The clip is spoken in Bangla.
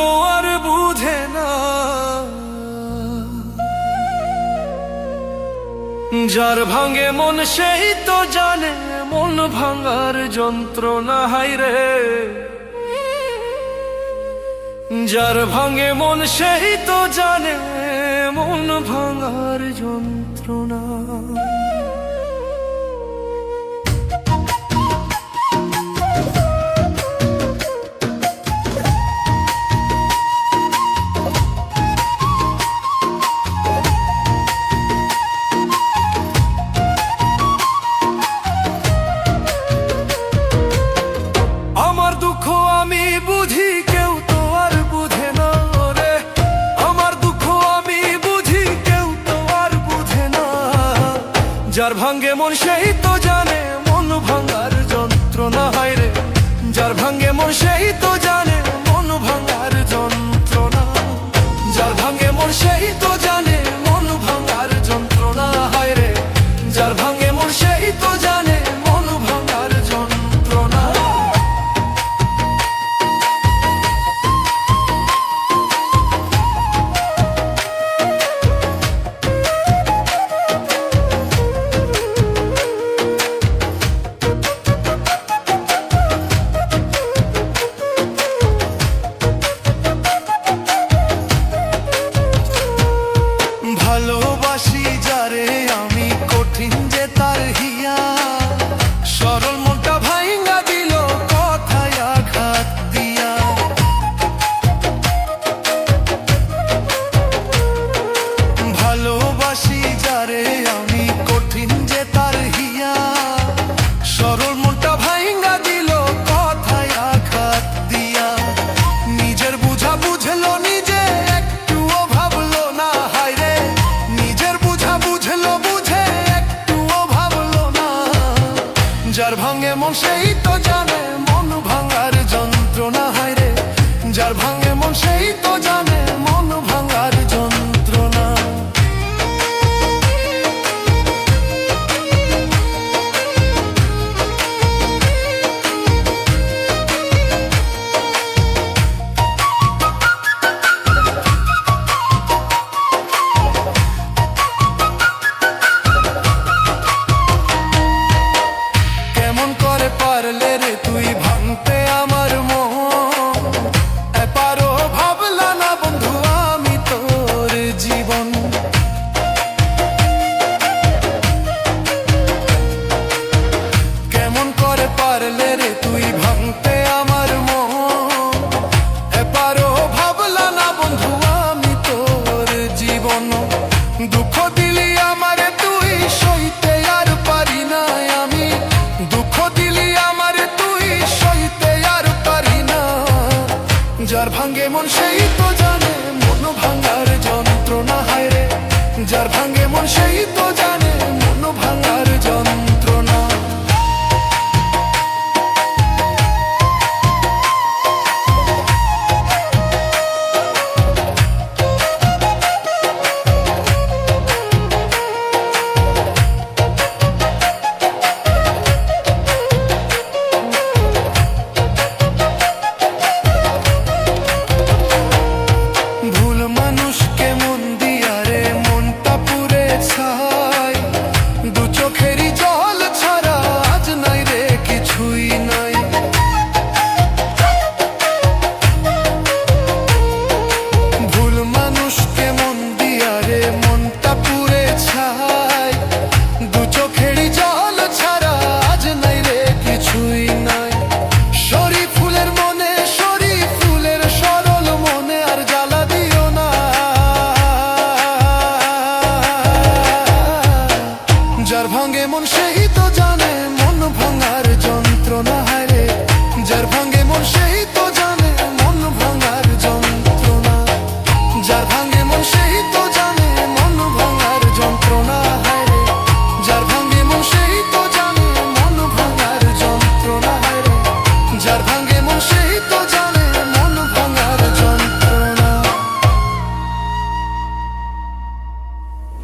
তো আর বুঝে না। যার ভাঙে মন সেই তো জানে, মন ভাঙার যন্ত্রণা হাই রে। যার ভাঙে মন সেই তো জানে, মন ভাঙার যন্ত্রণা। যার ভাঙ্গে মন সেই তো জানে, মন ভাঙার যন্ত্রণা হয় রে। যার ভাঙ্গে মন সেই তো নিজের বুঝা বুঝলো বুঝে, একটুও ভাবলো না। তো জানে, মন ভাঙার যন্ত্রণা, হায় রে। যার ভাঙে মন সেই তো জানে পারলে রে তুই ভাঙতে যার ভাঙ্গে মন সেই তো জানে, মন ভাঙার যন্ত্রণা হায় রে। যার ভাঙ্গে মন সেই তো জানে, মন ভাঙার যন্ত্র যার ভাঙে মন, সেই তো জানে মন ভাঙার যন্ত্রণা হারে যার ভাঙে মন, সেই তো